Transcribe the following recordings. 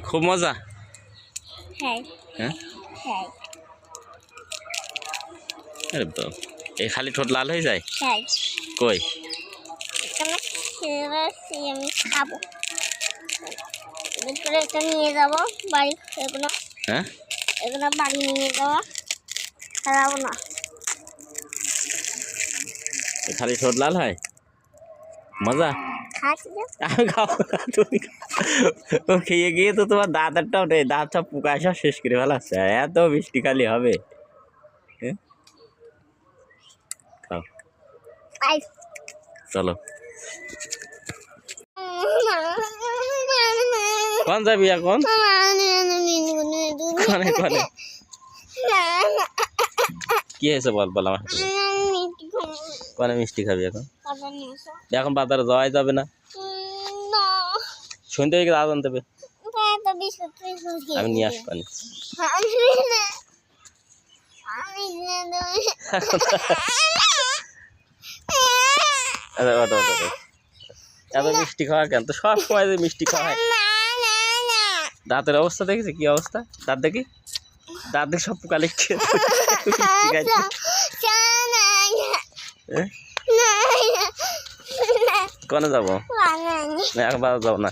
খুব মজা? হ্যাঁ। হ্যাঁ? হ্যাঁ। আরে বাপ এই খালি ঠোঁট লাল হয়ে যায়? হ্যাঁ। কই? খাব। এটা নিয়ে যাব বাড়ি এগুলো। হ্যাঁ? এগুলো বাড়ি নিয়ে যাওয়া খারাপো না। খালি ঠোঁট লাল হয়? মজা? আমি খাব না তুমি ও খেয়ে গিয়ে তো তোমার দাঁতেরটাও নেই দাঁত সব পোকা সব শেষ করে ফেলাচ্ছে। এত মিষ্টি খালি হবে। হ্যাঁ? খাও। চলো। কোন যাবি এখন? কনে কনে? কি হয়েছে বল বল আমার। কনে মিষ্টি খাবি এখন? এখন বাজারে যাওয়াই যাবে না। হয়ে গেলে আদান দেবে আমি নিয়ে আসবানি আচ্ছা। এত মিষ্টি খাওয়া কেন তো সব সময় মিষ্টি খাওয়া হয় দাঁতের অবস্থা দেখেছি কি অবস্থা দাঁত দেখি দাঁত দেখে সব পোকা লিখছে হ্যাঁ? কনে যাব যাব না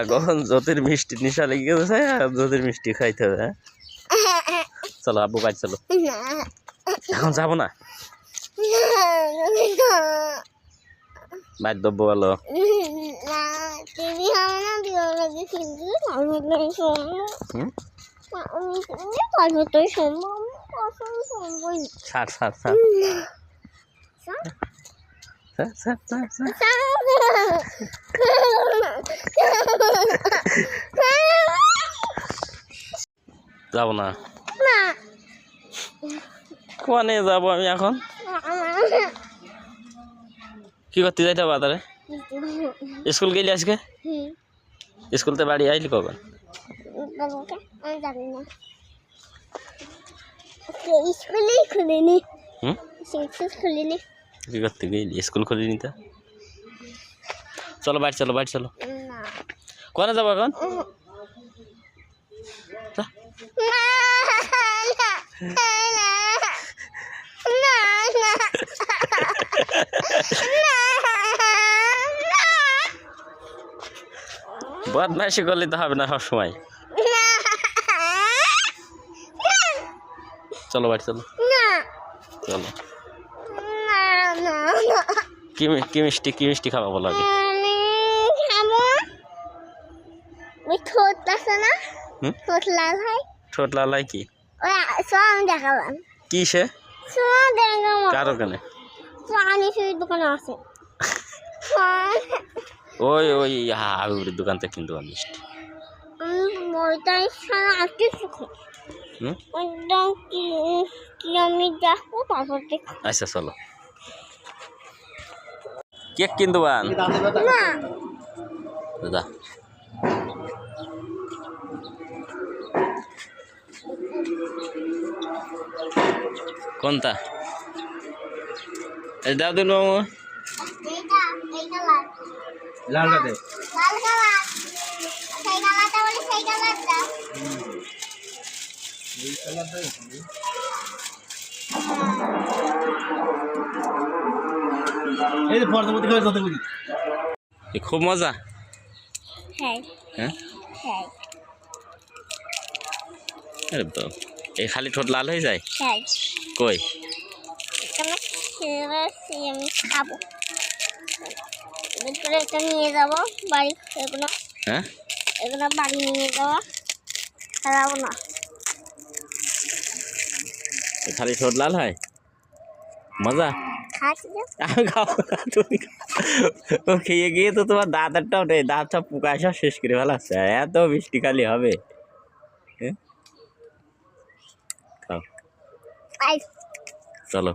এখন জ্যোতির মিষ্টি নিশা লেগে গেছে জ্যোতির মিষ্টি খাইতে হবে হ্যাঁ চলো আব্বু কাজ চলো এখন যাব না বাধ্য বলো টিভি হবে না বিয়ে কিন্তু আমি শুনব হুম আমি শুনব তো শুনব আমি শুনবোই না ছাড় ছাড় ছাড় ছাড়, ছাড়, ছাড়, ছাড়। যাব না। না কোয়ানে যাব আমি এখন? কি করতে যাইতে হবে বাজারে স্কুল গেলি আজকে? স্কুল থেকে বাড়ি আইলি কখন? বাবুকে আমি জানি না স্কুলেই খুলিনি। হুম? স্কুল খুলিনি। কি করতে গেলি স্কুল খুলিনি তো চলো বাড়ি চলো বাড়ি চলো। কোনে যাব এখন। বদমাইশি করলে তো হবে না সবসময়। চলো বাড়ি চলো। চলো। কি কি মিষ্টি কি মিষ্টি খাবা বলো আগে? ঠোঁট আছে না? ঠোঁট লাল হয়। ঠোঁট কি? আমি দেখালাম। কি সে? সব দেখালাম। কার ওখানে? প্রাণী সেই দোকানে আছে। ওই ওই হাউর দোকান থেকে কিনতে পারি মিষ্টি ওইটাই সারা আজকে সুখো হুম? কি আমি দেখব তারপর দেখো আচ্ছা চলো। কেক কিনতে পান না। দাদা কোনটা? দাও এইটা লাল। লালটা দে বলে কালারটা। এই যে পর্যবতী করে যত বুঝি এ খুব মজা। হ্যাঁ। হ্যাঁ? হ্যাঁ। এই খালি ঠোঁট লাল হয়ে যায়? হ্যাঁ। কই? খাব। এটা নিয়ে যাব বাড়ি এগুলো। হ্যাঁ? এগুলো বাড়ি নিয়ে যাওয়া খারাপো না। খালি ঠোঁট লাল হয়? মজা? ও খেয়ে গিয়ে তো তোমার দাঁতেরটাও নেই দাঁত সব পোকা সব শেষ করে ফেলাচ্ছে এত মিষ্টি খালি হবে? হ্যাঁ? চলো।